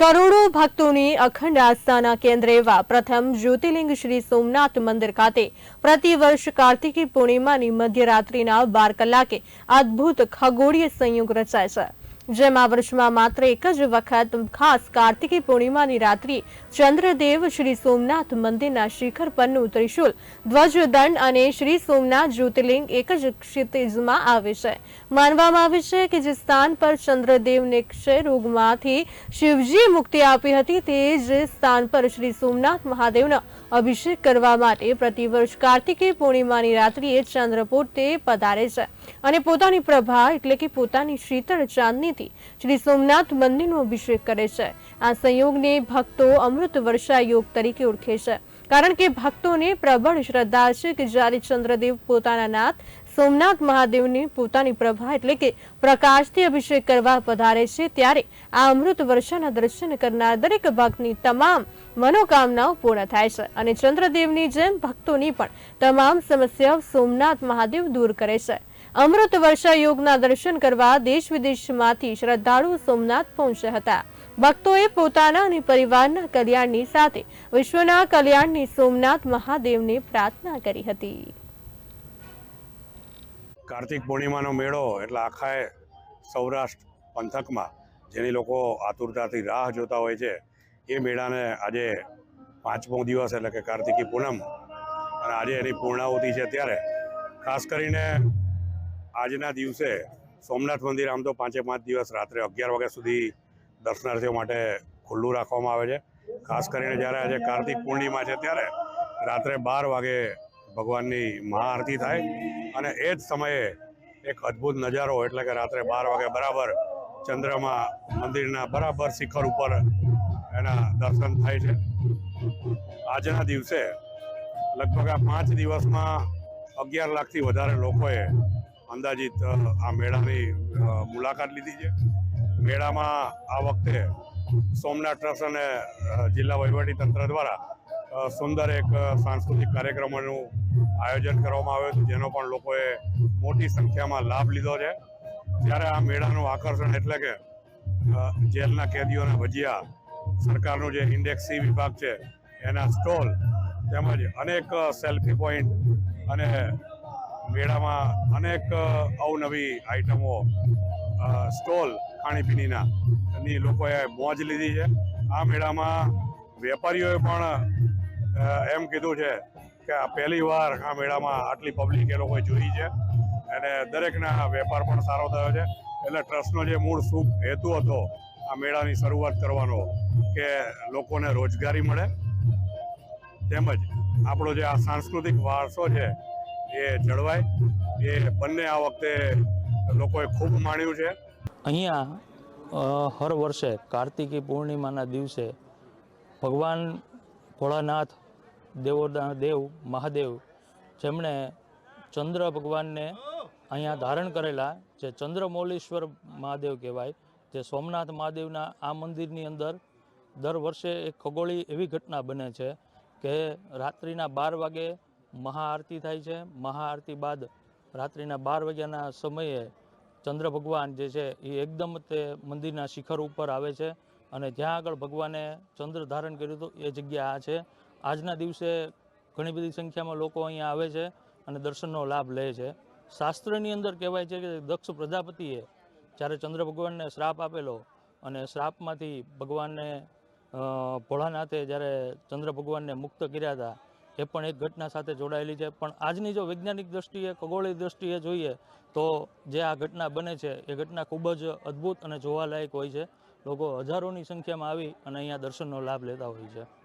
કરોડો ભક્તોની અખંડ આસ્થાના કેન્દ્ર એવા પ્રથમ જ્યોતિર્લિંગ શ્રી સોમનાથ મંદિર ખાતે પ્રતિવર્ષ કાર્તિકી પૂર્ણિમાની મધ્યરાત્રિના બાર કલાકે અદ્ભુત ખગોળીય સંયોગ રચાય છે. જેમાં વર્ષમાં માત્ર એક જ વખત ખાસ કાર્તિકી પૂર્ણિમાની રાત્રિ ચંદ્રદેવ શ્રી સોમનાથ મંદિરના શિખર પરનું ત્રિશુલ, ધ્વજદંડ અને શ્રી સોમનાથ જ્યોતિર્લિંગ એક જ ક્ષિતિજમાં આવે છે. માનવામાં આવે છે કે જે સ્થાન પર ચંદ્રદેવને ક્ષય રોગમાંથી શિવજીએ મુક્તિ આપી હતી તે જ સ્થાન પર શ્રી સોમનાથ મહાદેવનો અભિષેક કરવા માટે પ્રતિવર્ષ કાર્તિકી પૂર્ણિમાની રાત્રિએ ચંદ્ર પોતે પધારે છે. અને પોતાની પ્રભા એટલે કે પોતાની શીતળ ચાંદનીથી શ્રી સોમનાથ મંદિરનો અભિષેક કરે છે. આ સંયોગને ભક્તો અમૃત વર્ષા યોગ તરીકે ઓળખે છે. કારણ કે ભક્તોને પ્રબળ શ્રદ્ધા છે કે જ્યારે ચંદ્રદેવ પોતાના નાથ સોમનાથ મહાદેવની પોતાની પ્રભા એટલે કે પ્રકાશથી અભિષેક કરવા પધારે છે, ત્યારે આ અમૃત વર્ષાના દર્શન કરનાર દરેક ભક્તની તમામ મનોકામનાઓ પૂર્ણ થાય છે અને ચંદ્રદેવની જેમ ભક્તોની પણ તમામ સમસ્યાઓ સોમનાથ મહાદેવ દૂર કરે છે. અમૃત વર્ષા યોગના દર્શન કરવા દેશ વિદેશમાંથી શ્રદ્ધાળુ સોમનાથ પહોંચ્યા હતા. ભક્તોએ પોતાના અને પરિવારના કલ્યાણની સાથે વિશ્વના કલ્યાણની સોમનાથ મહાદેવને પ્રાર્થના કરી હતી. કાર્તિક પૂર્ણિમાનો મેળો એટલે આખા સૌરાષ્ટ્ર પંથકમાં જેની લોકો આતુરતાથી રાહ જોતા હોય છે, એ મેળાને આજે પાંચમો દિવસ એટલે કે કાર્તિકી પૂનમ. અને આજે એની પૂર્ણાહુતિ છે ત્યારે. ખાસ કરીને આજના દિવસે સોમનાથ મંદિર આમ તો પાંચે પાંચ દિવસ રાત્રે અગિયાર વાગ્યા સુધી દર્શનાર્થીઓ માટે ખુલ્લું રાખવામાં આવે છે. ખાસ કરીને જ્યારે આજે કાર્તિક પૂર્ણિમા છે ત્યારે રાત્રે બાર વાગે ભગવાનની મહાઆરતી થાય અને એ જ સમયે એક અદ્ભુત નજારો એટલે કે રાત્રે બાર વાગે બરાબર ચંદ્રમાં મંદિરના બરાબર શિખર ઉપર એના દર્શન થાય છે. આજના દિવસે લગભગ આ પાંચ દિવસમાં અગિયાર લાખથી વધારે લોકોએ અંદાજિત આ મેળાની મુલાકાત લીધી છે. મેળામાં આ વખતે સોમનાથ ટ્રસ્ટ અને જિલ્લા તંત્ર દ્વારા સુંદર એક સાંસ્કૃતિક કાર્યક્રમોનું આયોજન કરવામાં આવ્યું હતું, જેનો પણ લોકોએ મોટી સંખ્યામાં લાભ લીધો છે. ત્યારે આ મેળાનું આકર્ષણ એટલે કે જેલના કેદીઓના ભજીયા, સરકારનું જે ઇન્ડેક્સ વિભાગ છે, એના સ્ટોલ, તેમજ અનેક સેલ્ફી પોઈન્ટ અને મેળામાં અનેક અવનવી આઇટમો સ્ટોલ ખાણીપીણીના. ની લોકોએ મોજ લીધી છે. આ મેળામાં વેપારીઓએ પણ એમ કીધું છે કે આ પહેલી વાર આ મેળામાં આટલી પબ્લિક એ લોકોએ જોઈ છે. અને દરેકના વેપાર પણ સારો થયો છે. એટલે ટ્રસ્ટનો જે મૂળ શુભ હેતુ હતો આ મેળાની શરૂઆત કરવાનો, કે લોકોને રોજગારી મળે. તેમજ આપણો જે આ સાંસ્કૃતિક વારસો છે એ જળવાય. એ બંને આ વખતે લોકોએ ખૂબ માણ્યું છે. અહીંયા હર વર્ષે કાર્તિકી પૂર્ણિમાના દિવસે ભગવાન ભોળાનાથ દેવોદા દેવ, મહાદેવ જેમણે ચંદ્ર ભગવાનને અહીંયા ધારણ કરેલા, જે ચંદ્રમૌલેશ્વર મહાદેવ કહેવાય, જે સોમનાથ મહાદેવના આ મંદિરની અંદર દર વર્ષે એક ખગોળી એવી ઘટના બને છે કે રાત્રિના બાર વાગે મહાઆરતી થાય છે. મહાઆરતી બાદ રાત્રિના બાર વાગ્યાના સમયે ચંદ્ર ભગવાન જે છે એ એકદમ તે મંદિરના શિખર ઉપર આવે છે અને જ્યાં આગળ ભગવાને ચંદ્ર ધારણ કર્યું હતું એ જગ્યા આ છે. આજના દિવસે ઘણી બધી સંખ્યામાં લોકો અહીંયા આવે છે અને દર્શનનો લાભ લે છે. શાસ્ત્રની અંદર કહેવાય છે કે દક્ષ પ્રજાપતિએ જ્યારે ચંદ્ર ભગવાનને શ્રાપ આપેલો અને શ્રાપમાંથી ભગવાનને ભોળાનાથે જ્યારે ચંદ્ર ભગવાનને મુક્ત કર્યા હતા એ પણ એક ઘટના સાથે જોડાયેલી છે. પણ આજની જો વૈજ્ઞાનિક દ્રષ્ટિએ, ખગોળીય દ્રષ્ટિએ જોઈએ, તો જે આ ઘટના બને છે, એ ઘટના ખૂબ જ અદ્ભુત અને જોવાલાયક હોય છે. લોકો હજારોની સંખ્યામાં આવી અને અહીંયા દર્શનનો લાભ લેતા હોય છે.